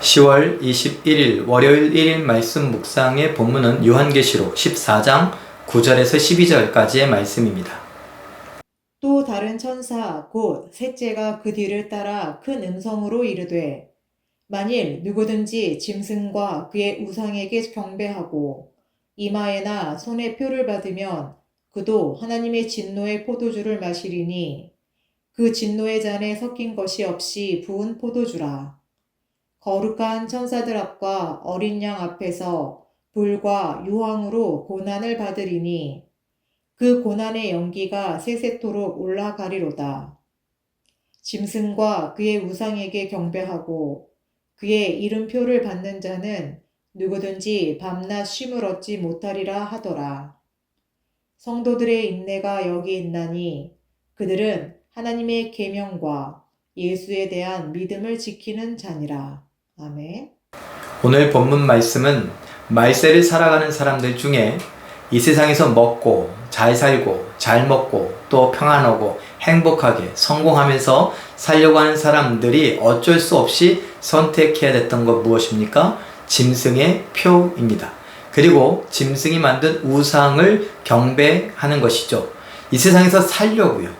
10월 21일 월요일 1일 말씀 묵상의 본문은 요한계시록 14장 9절에서 12절까지의 말씀입니다. 또 다른 천사 곧 셋째가 그 뒤를 따라 큰 음성으로 이르되 만일 누구든지 짐승과 그의 우상에게 경배하고 이마에나 손에 표를 받으면 그도 하나님의 진노의 포도주를 마시리니 그 진노의 잔에 섞인 것이 없이 부은 포도주라 거룩한 천사들 앞과 어린 양 앞에서 불과 유황으로 고난을 받으리니 그 고난의 연기가 세세토록 올라가리로다. 짐승과 그의 우상에게 경배하고 그의 이름표를 받는 자는 누구든지 밤낮 쉼을 얻지 못하리라 하더라. 성도들의 인내가 여기 있나니 그들은 하나님의 계명과 예수에 대한 믿음을 지키는 자니라. 아멘. 오늘 본문 말씀은 말세를 살아가는 사람들 중에 이 세상에서 먹고 잘 살고 잘 먹고 또 평안하고 행복하게 성공하면서 살려고 하는 사람들이 어쩔 수 없이 선택해야 됐던 것 무엇입니까? 짐승의 표입니다. 그리고 짐승이 만든 우상을 경배하는 것이죠. 이 세상에서 살려고요.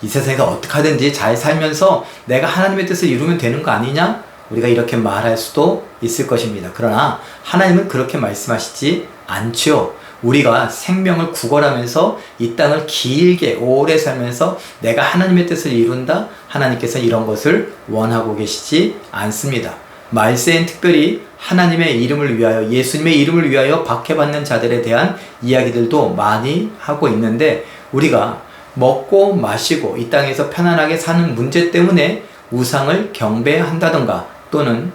이 세상에서 어떻게 하든지 잘 살면서 내가 하나님의 뜻을 이루면 되는 거 아니냐? 우리가 이렇게 말할 수도 있을 것입니다. 그러나 하나님은 그렇게 말씀하시지 않죠. 우리가 생명을 구걸하면서 이 땅을 길게 오래 살면서 내가 하나님의 뜻을 이룬다? 하나님께서 이런 것을 원하고 계시지 않습니다. 말세엔 특별히 하나님의 이름을 위하여 예수님의 이름을 위하여 박해받는 자들에 대한 이야기들도 많이 하고 있는데 우리가 먹고 마시고 이 땅에서 편안하게 사는 문제 때문에 우상을 경배한다던가 또는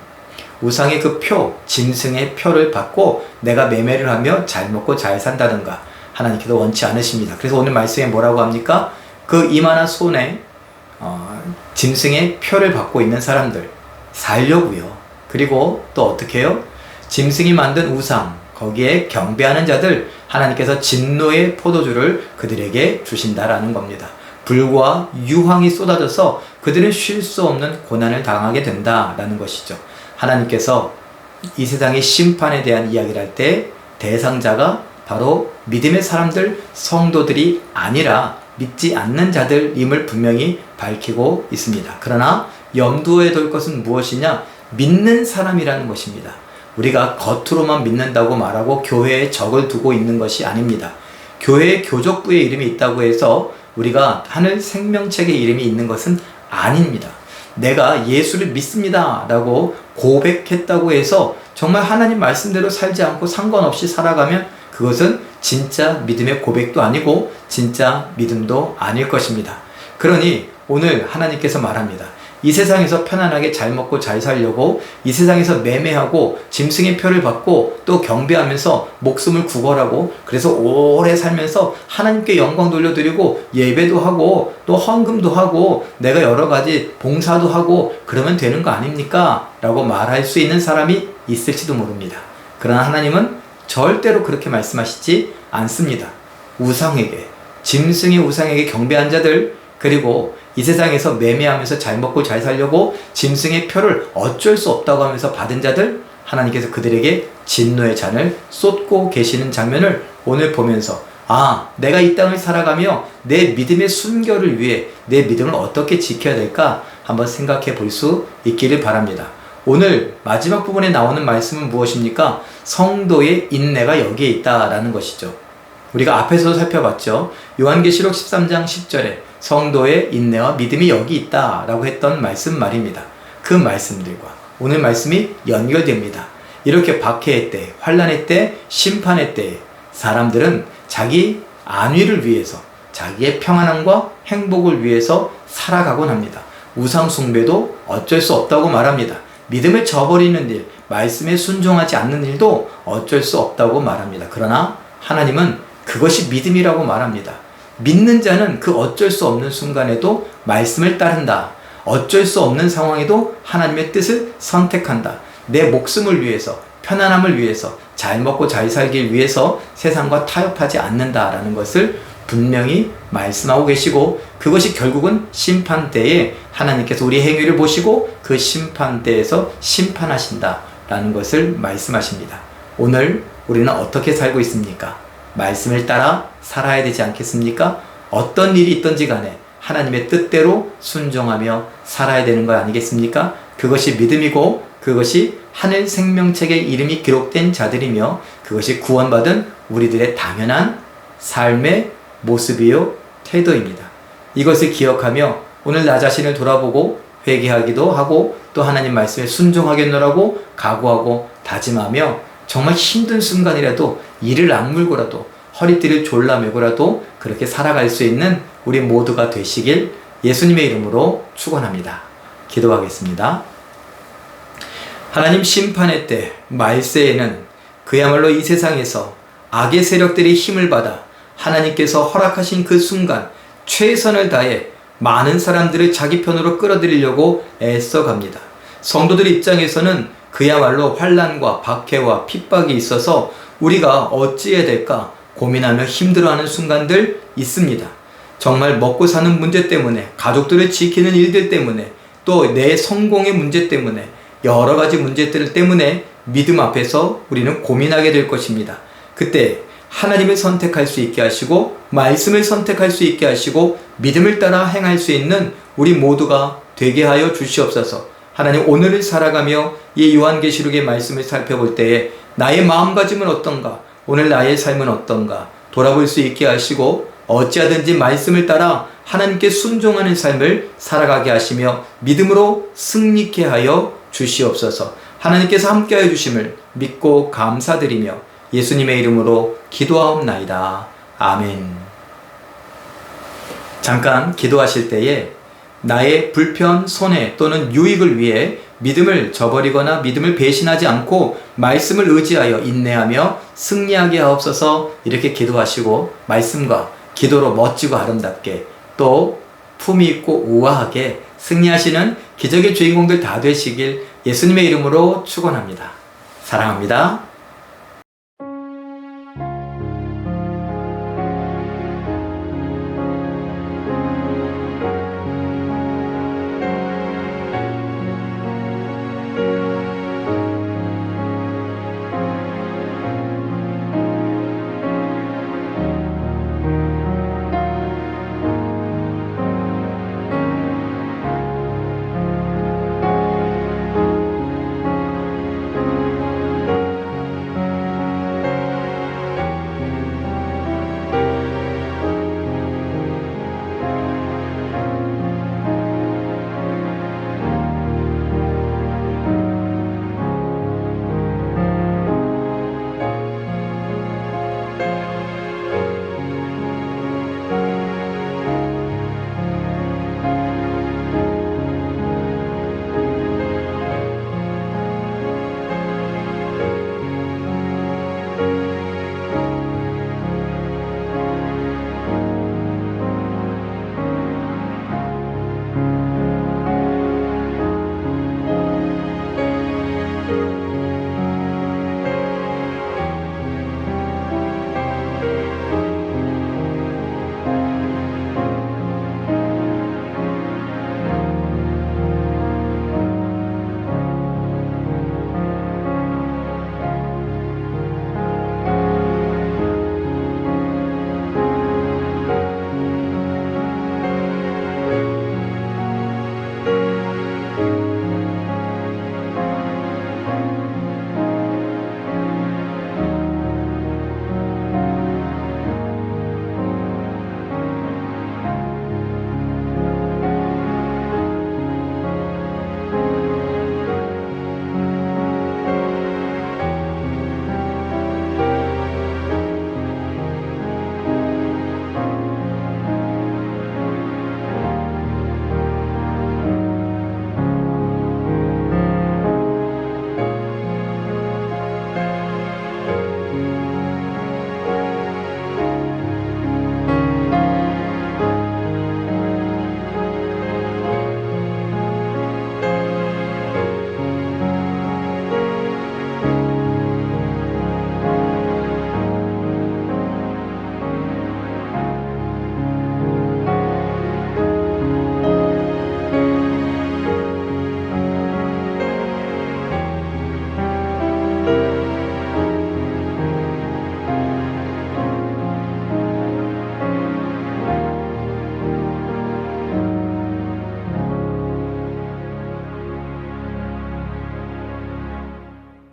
우상의 그 표, 짐승의 표를 받고 내가 매매를 하며 잘 먹고 잘 산다든가 하나님께서 원치 않으십니다. 그래서 오늘 말씀에 뭐라고 합니까? 그 이마나 손에 어, 짐승의 표를 받고 있는 사람들 살려고요. 그리고 또 어떻게 해요? 짐승이 만든 우상 거기에 경배하는 자들 하나님께서 진노의 포도주를 그들에게 주신다라는 겁니다. 불과 유황이 쏟아져서 그들은 쉴 수 없는 고난을 당하게 된다라는 것이죠. 하나님께서 이 세상의 심판에 대한 이야기를 할 때 대상자가 바로 믿음의 사람들, 성도들이 아니라 믿지 않는 자들임을 분명히 밝히고 있습니다. 그러나 염두에 둘 것은 무엇이냐? 믿는 사람이라는 것입니다. 우리가 겉으로만 믿는다고 말하고 교회에 적을 두고 있는 것이 아닙니다. 교회에 교족부의 이름이 있다고 해서 우리가 하늘 생명책의 이름이 있는 것은 아닙니다. 내가 예수를 믿습니다. 라고 고백했다고 해서 정말 하나님 말씀대로 살지 않고 상관없이 살아가면 그것은 진짜 믿음의 고백도 아니고 진짜 믿음도 아닐 것입니다. 그러니 오늘 하나님께서 말합니다. 이 세상에서 편안하게 잘 먹고 잘 살려고 이 세상에서 매매하고 짐승의 표를 받고 또 경배하면서 목숨을 구걸하고 그래서 오래 살면서 하나님께 영광 돌려드리고 예배도 하고 또 헌금도 하고 내가 여러 가지 봉사도 하고 그러면 되는 거 아닙니까? 라고 말할 수 있는 사람이 있을지도 모릅니다. 그러나 하나님은 절대로 그렇게 말씀하시지 않습니다. 우상에게, 짐승의 우상에게 경배한 자들, 그리고 이 세상에서 매매하면서 잘 먹고 잘 살려고 짐승의 표를 어쩔 수 없다고 하면서 받은 자들 하나님께서 그들에게 진노의 잔을 쏟고 계시는 장면을 오늘 보면서 아, 내가 이 땅을 살아가며 내 믿음의 순결을 위해 내 믿음을 어떻게 지켜야 될까 한번 생각해 볼 수 있기를 바랍니다. 오늘 마지막 부분에 나오는 말씀은 무엇입니까? 성도의 인내가 여기에 있다라는 것이죠. 우리가 앞에서 살펴봤죠. 요한계시록 13장 10절에 성도의 인내와 믿음이 여기 있다 라고 했던 말씀 말입니다. 그 말씀들과 오늘 말씀이 연결됩니다. 이렇게 박해의 때, 환란의 때, 심판의 때 사람들은 자기 안위를 위해서 자기의 평안함과 행복을 위해서 살아가곤 합니다. 우상 숭배도 어쩔 수 없다고 말합니다. 믿음을 저버리는 일, 말씀에 순종하지 않는 일도 어쩔 수 없다고 말합니다. 그러나 하나님은 그것이 믿음이라고 말합니다. 믿는 자는 그 어쩔 수 없는 순간에도 말씀을 따른다. 어쩔 수 없는 상황에도 하나님의 뜻을 선택한다. 내 목숨을 위해서, 편안함을 위해서, 잘 먹고 잘 살기 위해서 세상과 타협하지 않는다라는 것을 분명히 말씀하고 계시고 그것이 결국은 심판 때에 하나님께서 우리 행위를 보시고 그 심판 때에서 심판하신다라는 것을 말씀하십니다. 오늘 우리는 어떻게 살고 있습니까? 말씀을 따라 살아야 되지 않겠습니까? 어떤 일이 있든지 간에 하나님의 뜻대로 순종하며 살아야 되는 거 아니겠습니까? 그것이 믿음이고 그것이 하늘 생명책에 이름이 기록된 자들이며 그것이 구원받은 우리들의 당연한 삶의 모습이요 태도입니다. 이것을 기억하며 오늘 나 자신을 돌아보고 회개하기도 하고 또 하나님 말씀에 순종하겠노라고 각오하고 다짐하며 정말 힘든 순간이라도 이를 악물고라도 허리띠를 졸라매고라도 그렇게 살아갈 수 있는 우리 모두가 되시길 예수님의 이름으로 축원합니다. 기도하겠습니다. 하나님 심판의 때 말세에는 그야말로 이 세상에서 악의 세력들이 힘을 받아 하나님께서 허락하신 그 순간 최선을 다해 많은 사람들을 자기 편으로 끌어들이려고 애써 갑니다. 성도들 입장에서는 그야말로 환란과 박해와 핍박이 있어서 우리가 어찌해야 될까 고민하며 힘들어하는 순간들 있습니다. 정말 먹고 사는 문제 때문에 가족들을 지키는 일들 때문에 또 내 성공의 문제 때문에 여러 가지 문제들 때문에 믿음 앞에서 우리는 고민하게 될 것입니다. 그때 하나님을 선택할 수 있게 하시고 말씀을 선택할 수 있게 하시고 믿음을 따라 행할 수 있는 우리 모두가 되게 하여 주시옵소서. 하나님 오늘을 살아가며 이 요한계시록의 말씀을 살펴볼 때에 나의 마음가짐은 어떤가? 오늘 나의 삶은 어떤가? 돌아볼 수 있게 하시고 어찌하든지 말씀을 따라 하나님께 순종하는 삶을 살아가게 하시며 믿음으로 승리케 하여 주시옵소서. 하나님께서 함께하여 주심을 믿고 감사드리며 예수님의 이름으로 기도하옵나이다. 아멘. 잠깐 기도하실 때에 나의 불편, 손해 또는 유익을 위해 믿음을 저버리거나 믿음을 배신하지 않고 말씀을 의지하여 인내하며 승리하게 하옵소서 이렇게 기도하시고 말씀과 기도로 멋지고 아름답게 또 품위 있고 우아하게 승리하시는 기적의 주인공들 다 되시길 예수님의 이름으로 축원합니다. 사랑합니다.